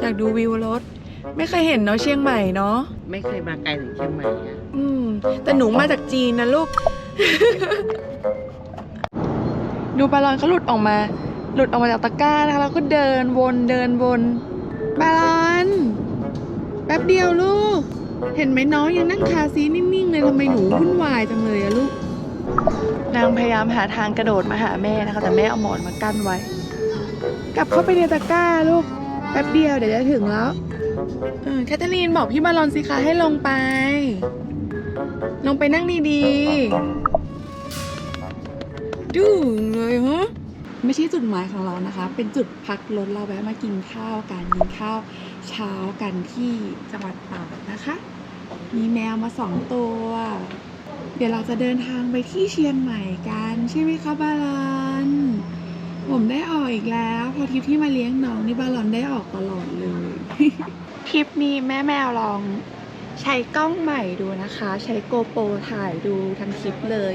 อยากดูวิวรถ ไม่เคยเห็นเนาะเชียงใหม่เนาะไม่เคยมาไกลถึงเชียงใหม่อะอืม แต่หนูมาจากจีนนะลูก ดูบาลอนเขาหลุดออกมา หลุดออกมาจากตะกร้านะคะแล้วก็เดินวนเดินวนบาลอนแป๊บเดียวลูก เห็นไหมน้องยังนั่งคาซีนิ่งๆเลยทำไมหนูวุ่นวายจังเลยอะลูก นางพยายามหาทางกระโดดมาหาแม่นะคะ แต่แม่เอาหมอนมากั้นไว้ กลับเข้าไปในตะกร้าลูก แป๊บเดียวเดี๋ยวจะถึงแล้วเออแคทเธอรีนบอกพี่บาลอนสิคะให้ลงไป ลงไปนั่งดีๆดูเลยฮะไม่ใช่จุดหมายของเรานะคะ เป็นจุดพักรถเราแวะมากินข้าวกันกินข้าวเช้ากันที่จังหวัดตากนะคะ มีแมวมาสองตัว เดี๋ยวเราจะเดินทางไปที่เชียงใหม่กัน ใช่ไหมคะบาลอน ผมได้ออกอีกแล้วพอทริปที่มาเลี้ยงน้องนี่บาลอนได้ออกตลอดเลยทริปนี้แม่แมวลองใช้กล้องใหม่ดูนะคะ ใช้โกโปรถ่ายดูทั้งคลิปเลย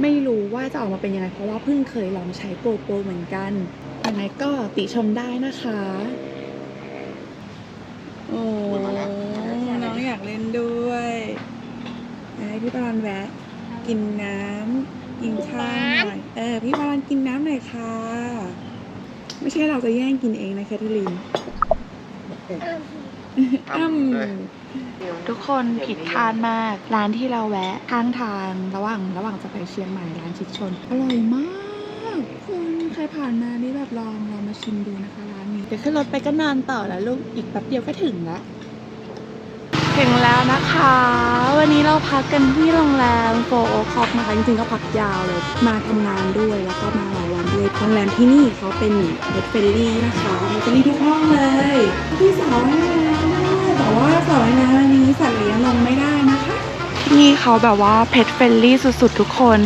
ไม่รู้ว่าจะออกมาเป็นยังไงเพราะว่าเพิ่งเคยลองใช้โกโปรเหมือนกันยังไงก็ติชมได้นะคะ โอ้น้องอยากเล่นด้วยให้พี่บอลแวะ กินน้ำ กินข้าวหน่อยเออ พี่บอลกินน้ำหน่อยค่ะ ไม่ใช่เราจะแย่งกินเองนะแคทเธอรีนอืมทุกคนผิดคาดมาก ร้านที่เราแวะข้างทางระหว่างระหว่างจะไปเชียงใหม่ร้านชิดชน อร่อยมากคุณใครผ่านมานี่แบบลองลองมาชิมดูนะคะร้านนี้เดี๋ยวขึ้นรถไปก็นานต่อแล้วลูกอีกแป๊บเดียวก็ถึงแล้วถึงแล้วนะคะ วันนี้เราพักกันที่โรงแรมโฟโอคอปนะคะจริงๆก็พักยาวเลยมาทำงานด้วยแล้วก็มาหลายวันด้วยโรงแรมที่นี่เขาเป็นเบดเฟลลี่นะคะเบดเฟลลี่ทุกห้องเลยพี่สาวให้มาด้วยแต่ว่าสาวน้ำอันนี้สัตว์เลี้ยงลงไม่ได้นะคะ นี่เขาแบบว่าเพ t เฟลลี่สุดๆ ทุกคน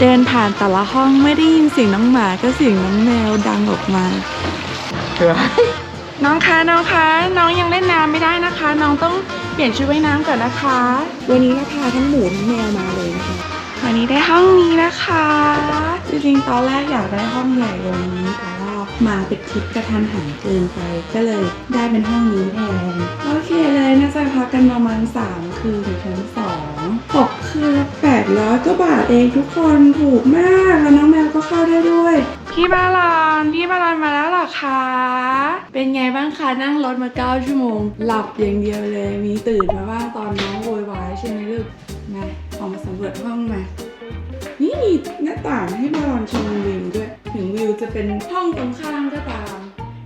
เดินผ่านแต่ละห้องไม่ได้ยินเสียงน้องหมาก็เสียงน้องแมวดังออกมาน้องคะน้องคะน้องยังเล่นน้ำไม่ได้นะคะ น้องต้องเป ลี่ยนชุดว่ายน้ำก่อนนะคะ วันนี้เราพาทั้งหมูทั้งแมวมาเลยนะคะ วันนี้ได้ห้องนี้นะคะ จริงๆตอนแรกอยากได้ห้องใหญ่กว่านี้แต่ว่ามาเป็นทริปกระทันหันเกินไป ก็เลยได้เป็นห้องนี้แทนโอเคเลยน่าจะพักกันประมาณ 3 คืนถึงชั้นสองตกคืนละ800ก็บาทเองทุกคนถูกมากแล้วน้องแมวก็เข้าได้ด้วย พี่บาลอนพี่บาลอนมาแล้วเหรอคะ เป็นไงบ้างคะนั่งรถมา 9 ชั่วโมง หลับอย่างเดียวเลย มีตื่นมาบ้างตอนน้องโวยวายใช่ไหมลูกมาออกมาสำรวจห้องมา นี่มีหน้าต่างให้บาลอนชมวิวด้วย ถึงวิวจะเป็นห้องตรงข้ามก็ตาม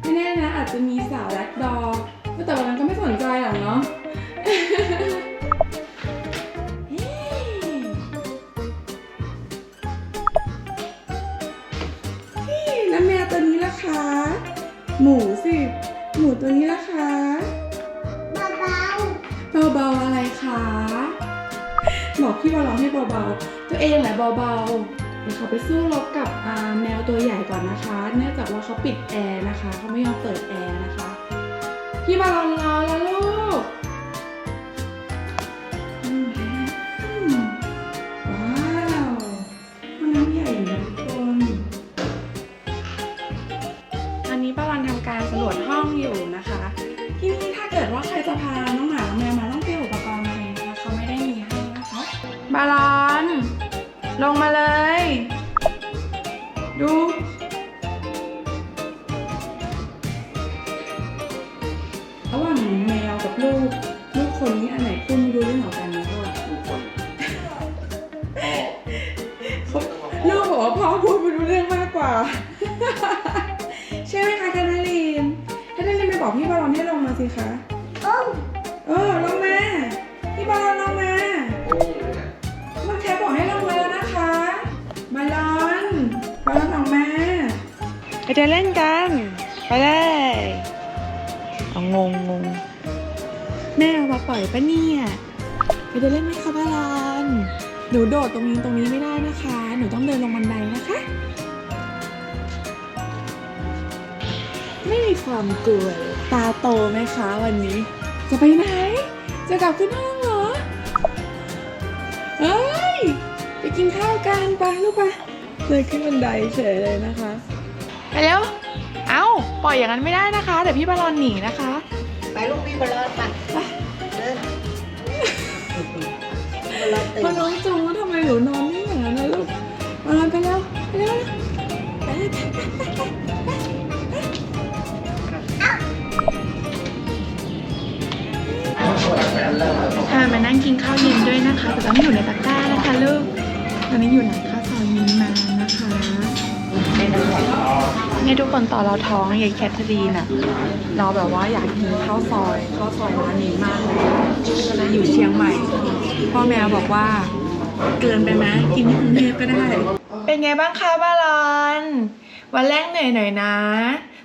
ไม่แน่นะอาจจะมีสาวแรดดอแต่วันนั้นก็ไม่สนใจหรอกเนาะ หมูสิ หมูตัวนี้ล่ะคะเบาเบาอะไรคะบอกพี่บอลองให้เบาๆ ตัวเองแหละเบาๆ เดี๋ยวเขาไปสู้รบกับแมวตัวใหญ่ก่อนนะคะ เนื่องจากว่าเขาปิดแอร์นะคะเขาไม่ยอมเปิดแอร์นะคะ พี่บอลรอแล้วลูก คนนี้อันไหนพูดไม่รู้เรื่องเหมือนกันนะพ่อทุกคนเขาลูกบอกว่าพ่อพูดไม่รู้เรื่องมากกว่า ใช่ไหมคะแคทเธอรีนแคทเธอรีนไปบอกพี่บอลให้ลงมาสิคะเออลงมาพี่บอลลงมาน้องแคทบอกให้ลงมาแล้วนะคะบอลลอนบอลลอนออกมาไปเดินเล่นกัน ไปเลยเอางงงง แม่เอามาปล่อยปะเนี่ยไปเดินเล่นไหมคะบอลลอนหนูโดดตรงนี้ตรงนี้ไม่ได้นะคะ หนูต้องเดินลงบันไดนะคะ ไม่มีความกลัวตาโตไหมคะวันนี้ จะไปไหน จะกลับขึ้นห้องเหรอเฮ้ยไปกินข้าวกันไปลูกไปเลยขึ้นบันไดเฉยเลยนะคะ ไปเร็วเอาปล่อยอย่างนั้นไม่ได้นะคะ เดี๋ยวพี่บอลลอนหนีนะคะ ไปลูกพี่บอลลอนไปเดินบอลลอนตื่พอนน้องจูงแล้วทำไมหนูนอนนิ่งอย่างนั้นนะลูกบอลลอนไปเร็วไปเร็วไปเลยไปไปไปค่ะมานั่งกินข้าวเย็นด้วยนะคะแต่ต้องอยู่ในตะกร้านะคะลูกตอนนี้อยู่หลังข้าวซอยมินน นี่ทุกคนตอนเราท้องยายแคทเธอรีนอะเราแบบว่าอยากกินข้าวซอยข้าวซอยร้านนี้มากเลยก็เลยอยู่เชียงใหม่ พ่อแมวบอกว่าเกินไปไหมกินที่กรุงเทพก็ได้ เป็นไงบ้างคะบาลอน วันแรกเหนื่อยหน่อยนะ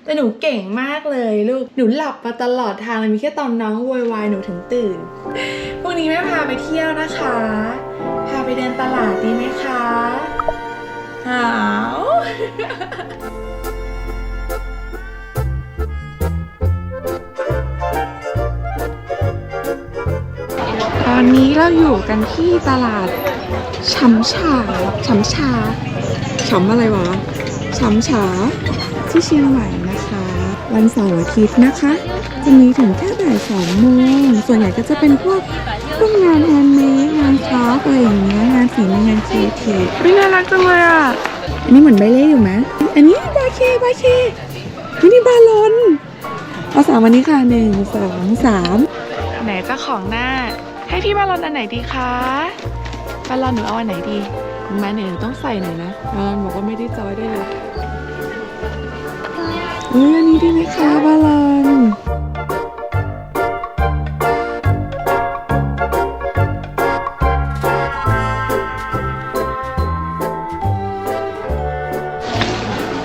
แต่หนูเก่งมากเลยลูก หนูหลับมาตลอดทางเลยมีแค่ตอนน้องโวยวายหนูถึงตื่นพรุ่งนี้แม่พาไปเที่ยวนะคะ พาไปเดินตลาดดีไหมคะหาว อนนี้เราอยู่กันที่ตลาดช้ำชาช้ำชาช้ำอะไรวะช้ำชาที่เชียงใหม่นะคะ วันเสาร์อาทิตย์นะคะ จะมีถึงแค่บ่ายสองโมงส่วนใหญ่ก็จะเป็นพวกพวกงานแฮนด์เมดงานคราฟต์อะไรอย่างเงี้ยงานฝีมืองานครีเอทีฟวิน่ารักจังเลยอะอันนี้เหมือนใบเล่อยู่ไหมอันนี้บาเคบาเคอันนี้บาลอนเอาสามวันนี้ค่ะหนึ่งสองสามไหนเจ้าของหน้า ให้พี่บาลอนอันไหนดีคะบาลอนหนูเอาอันไหนดีแม่หนูต้องใส่หน่อยนะบาลอนบอกว่าไม่ได้จอยได้เลยเฮ้ยอันนี้ดีไหมคะบาลอน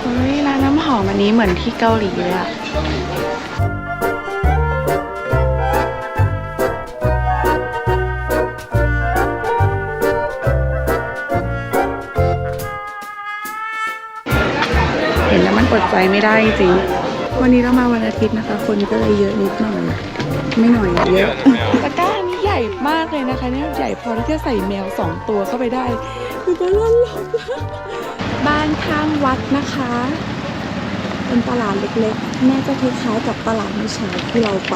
เฮ้ยร้านน้ำหอมอันนี้เหมือนที่เกาหลีเลยอะ ห็นแล้วมันอดใจไม่ได้จริง วันนี้เรามาวันอาทิตย์นะคะ คนก็เลยเยอะนิดหน่อย ไม่หน่อยอะเยอะตะกร้านี้ใหญ่มากเลยนะคะเนี่ยใหญ่พอที่จะใส่แมวสองตัวเข้าไปได้คือบ้านล้นหลบบ้านข้างวัดนะคะ เป็นตลาดเล็กๆน่าจะคล้ายๆกับตลาดเมื่อเช้าที่เราไป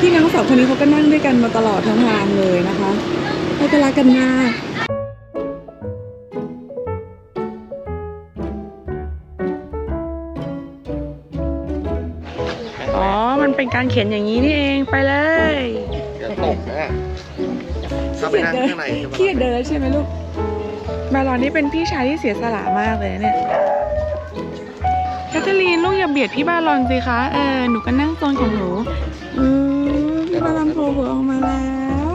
พี่น้องสองคนนี้เขาก็นั่งด้วยกันมาตลอดทั้งทางเลยนะคะเขาจะรักกันมาก เป็นการเขียนอย่างนี้นี่เองไปเลยเดี๋ยวตกนะเข้าไปนั่งข้างในใช่ไหมขี้เกียจเดินใช่ไหมลูกบาลอนนี่เป็นพี่ชายที่เสียสละมากเลยเนี่ยแคทเธอรีนลูกอย่าเบียดพี่บาลอนสิคะเออหนูก็นั่งโซนของหนูอือพี่บาลอนโผล่หัวออกมาแล้ว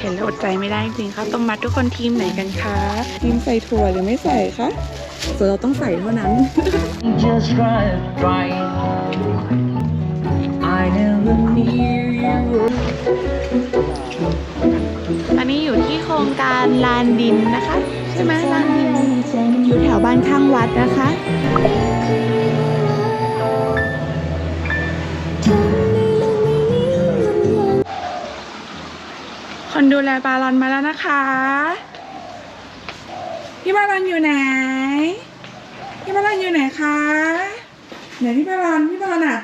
เห็นแล้วอดใจไม่ได้จริงๆครับต้องมัดทุกคนทีมไหนกันคะทีมใส่ถั่วหรือไม่ใส่คะส่วนเราต้องใส่เท่านั้น อันนี้อยู่ที่โครงการลานดินนะคะ ใช่ไหมลานดินอยู่แถวบ้านข้างวัดนะคะคนดูแลบาลอนมาแล้วนะคะ พี่บาลอนอยู่ไหน พี่บาลอนอยู่ไหนคะ ไหนพี่บาลอนพี่บาลอนอะ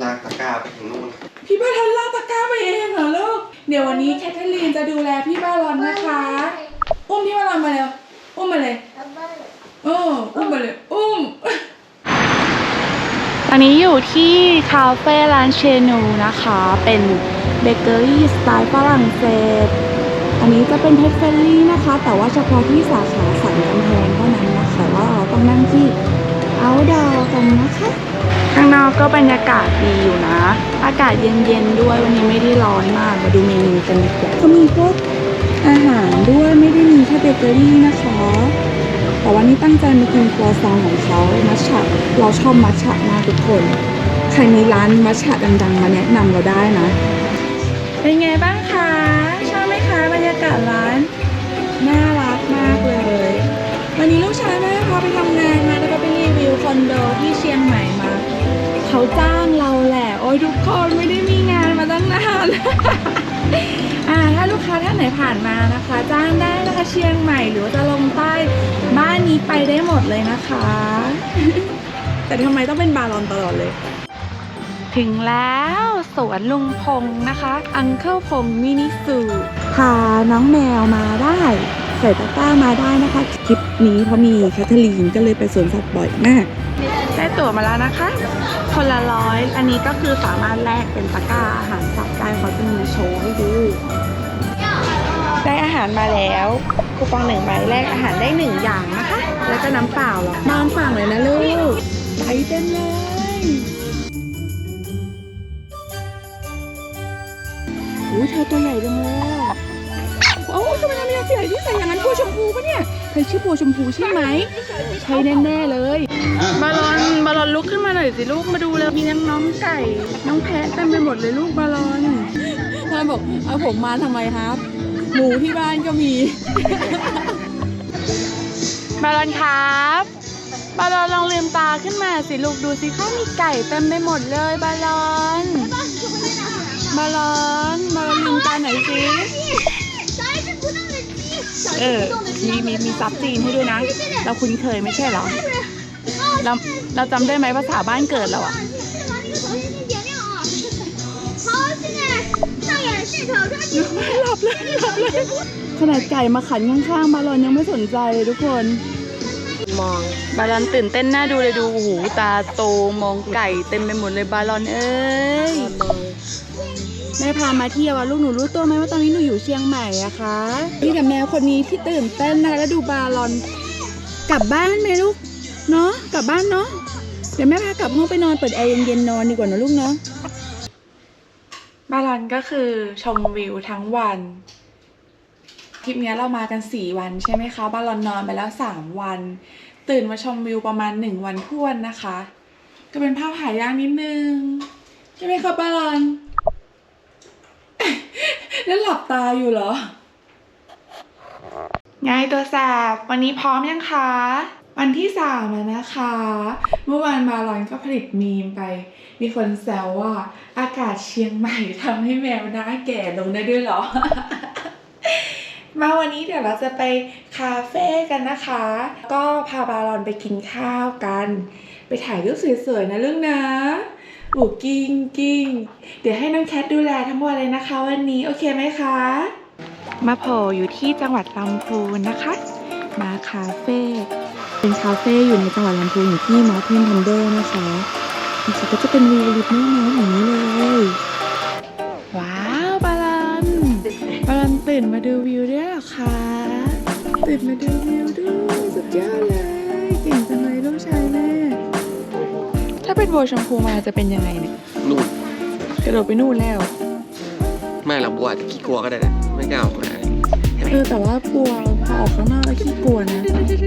ลากตะกร้าไปถึงนู่นพี่บาลอนลากตะกร้าไปเองเหรอลูก เดี๋ยววันนี้แคทเธอรีนจะดูแลพี่บาลอนนะคะ อุ้มพี่บาลอนมาเร็ว อุ้มมาเลยโอ้อุ้มมาเลย อุ้มตอนนี้อยู่ที่คาเฟ่ร้านเชนูนะคะ เป็นเบเกอรี่สไตล์ฝรั่งเศส อันนี้จะเป็นเพชรเฟรลี่นะคะ แต่ว่าเฉพาะที่สาขาสันกำแพงเท่านั้นนะคะว่าเราต้องนั่งที่เอาดอกันนะคะ ข้างนอกก็บรรยากาศดีอยู่นะ อากาศเย็นๆด้วยวันนี้ไม่ได้ร้อนมาก มาดูเมนูกันดีกว่าก็มีพวกอาหารด้วยไม่ได้มีแค่เบเกอรี่นะคะ แต่วันนี้ตั้งใจมากินครัวซองของเขามัชฉะเราชอบมัชฉะมากทุกคน ใครมีร้านมัชฉะดังๆ มาแนะนำเราได้นะ เป็นไงบ้างคะชอบไหมคะบรรยากาศร้านน่ารักมากเลย วันนี้ลูกชายแม่พาไปทำงานมาแล้วก็ไปรีวิวคอนโดที่เชียงใหม่มา เขาจ้างเราแหละ โอ้ยทุกคนไม่ได้มีงานมาตั้งนานอ่าถ้าลูกค้าท่านไหนผ่านมานะคะ จ้างได้นะคะเชียงใหม่หรือว่าจะลงใต้บ้านนี้ไปได้หมดเลยนะคะไปแต่ทำไมต้องเป็นบาลอนตลอดเลย ถึงแล้วสวนลุงพงนะคะอังเคิลพงมินิซูพาน้องแมวมาได้ใส่ตะกร้ามาได้นะคะ คลิปนี้เพราะมีแคทเธอรีนก็เลยไปสวนสัตว์บ่อยมากได้ตั๋วมาแล้วนะคะ คนละร้อย อันนี้ก็คือสามารถแลกเป็นตะกร้าอาหารสัตว์ได้เขาจะมีโชว์ให้ดูได้อาหารมาแล้วคูปองหนึ่งใบแลกอาหารได้หนึ่งอย่างนะคะ แล้วก็น้ำเปล่าหรอนอนฝั่งเลยนะลูกไปเต็มเลยอุ้ยเธอตัวใหญ่จังเลยโอ้ยทำไมทำไมใหญ่ที่ใส่อย่างนั้นบัวชมพูปะเนี่ย เธอชื่อบัวชมพูใช่ไหม ใช่แน่ๆเลย บาลอนบาลอนลุกขึ้นมาหน่อยสิลูกมาดูแล้วมีน้องน้องไก่ น้องแพะเต็มไปหมดเลยลูกบาลอนท่านบอกเอาผมมาทำไมครับ หมูที่บ้านก็มี บาลอนครับบาลอนลองลืมตาขึ้นมาสิลูกดูสิเขามีไก่เต็มไปหมดเลยบาลอน บาลอนบาลอนลืมตาหน่อยสิ เออ มีมีมีซับจีนให้ด้วยนะ เราคุ้นเคยไม่ใช่เหรอ เราเราจำได้ไหมภาษาบ้านเกิดเราอะหลับเลยหลับเลยขนาดไก่มาขันข้างๆบาลอนยังไม่สนใจเลยทุกคน มองบาลอนตื่นเต้นน่าดูเลยดูหูตาโตมองไก่เต็มไปหมดเลยบาลอนเอ้ยมอง แม่พามาเที่ยวอะลูกหนูรู้ตัวไหมว่าตอนนี้หนูอยู่เชียงใหม่อะคะนี่กับแมวคนนี้ที่ตื่นเต้นนะคะแล้วดูบาลอน กลับบ้านไหมลูกเนาะกลับบ้านเนาะเดี๋ยวแม่พากลับห้องไปนอนเปิดแอร์เย็นๆนอนดีกว่านะลูกเนาะบาลอนก็คือชมวิวทั้งวันทริปนี้เรามากัน 4 วันใช่ไหมคะบาลอนนอนไปแล้ว 3 วัน ตื่นมาชมวิวประมาณ 1 วันท้วนนะคะ ก็เป็นภาพหายากนิดนึงใช่ไหมคะบาลอน แล้วหลับตาอยู่เหรอ ไงตัวแสบ วันนี้พร้อมยังคะ วันที่สามแล้วนะคะ เมื่อวานมาลอนก็ผลิตมีมไป มีคนแซวว่าอากาศเชียงใหม่ทำให้แมวหน้าแก่ลงได้ด้วยเหรอ มาวันนี้เดี๋ยวเราจะไปคาเฟ่กันนะคะ ก็พาบาลอนไปกินข้าวกัน ไปถ่ายรูปสวยๆนะลูกนะ โอ้กิ้งกิ้งเดี๋ยวให้น้องแคทดูแลทั้งหมดเลยนะคะ วันนี้โอเคไหมคะ มาโผล่อยู่ที่จังหวัดลำพูนนะคะ มาคาเฟ่เป็นคาเฟ่อยู่ในจังหวัดลำพูนอยู่ที่มอเทนทันเดอร์นะคะมันก็จะเป็นวิวริบน้อยๆอย่างนี้เลย ว้าวบาลันบาลันตื่นมาดูวิวด้วยเหรอคะ ตื่นมาดูวิวด้วยสุดยอดเลย เป็นบัวชมพูมาจะเป็นยังไงเนี่ยนู่นกระโดดไปนู่นแล้ว ไม่หรอกบัวอาจจะขี้กลัวก็ได้นะไม่กล้าออกมาเออแต่ว่าบัวพอออกข้างนอกแล้วขี้กลัวนะ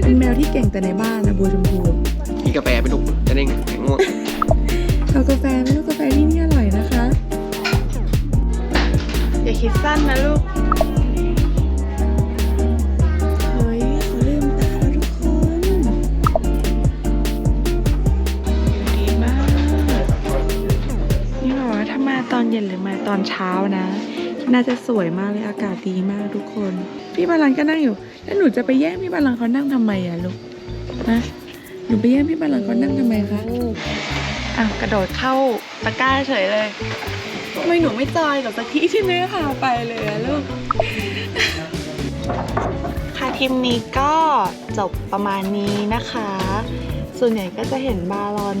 เป็นแมวที่เก่งแต่ในบ้านนะบัวชมพูกินกาแฟไปลูกจะได้แข็งง่วงเอากาแฟไหมลูกกาแฟที่นี่อร่อยนะคะ อย่าคิดสั้นนะลูก อนเย็นหรือมาตอนเช้านะ น่าจะสวยมากเลยอากาศดีมากทุกคน พี่บาลันก็นั่งอยู่ แล้วหนูจะไปแย่งพี่บาลันเขานั่งทำไมอะลูกนะหนูไปแย่งพี่บาลันเขานั่งทำไมคะอะกระโดดเข้าตะกร้าเฉยเลยทำไมหนูไม่จอยกับสักทีที่เนื้อหาไปเลยอะลูก ทริปนี้ก็จบประมาณนี้นะคะ ส่วนใหญ่ก็จะเห็นบาลอน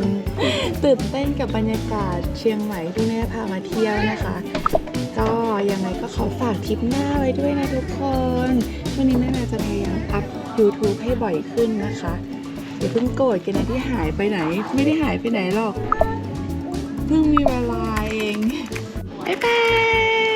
ตื่นเต้นกับบรรยากาศเชียงใหม่ที่แม่พามาเที่ยวนะคะ ก็ยังไงก็ขอฝากทริปหน้าไว้ด้วยนะทุกคน วันนี้แม่จะพยายามอัพ YouTube ให้บ่อยขึ้นนะคะอย่าเพิ่งโกรธกันนะที่หายไปไหน ไม่ได้หายไปไหนหรอก เพิ่งมีเวลาเองบ๊ายบาย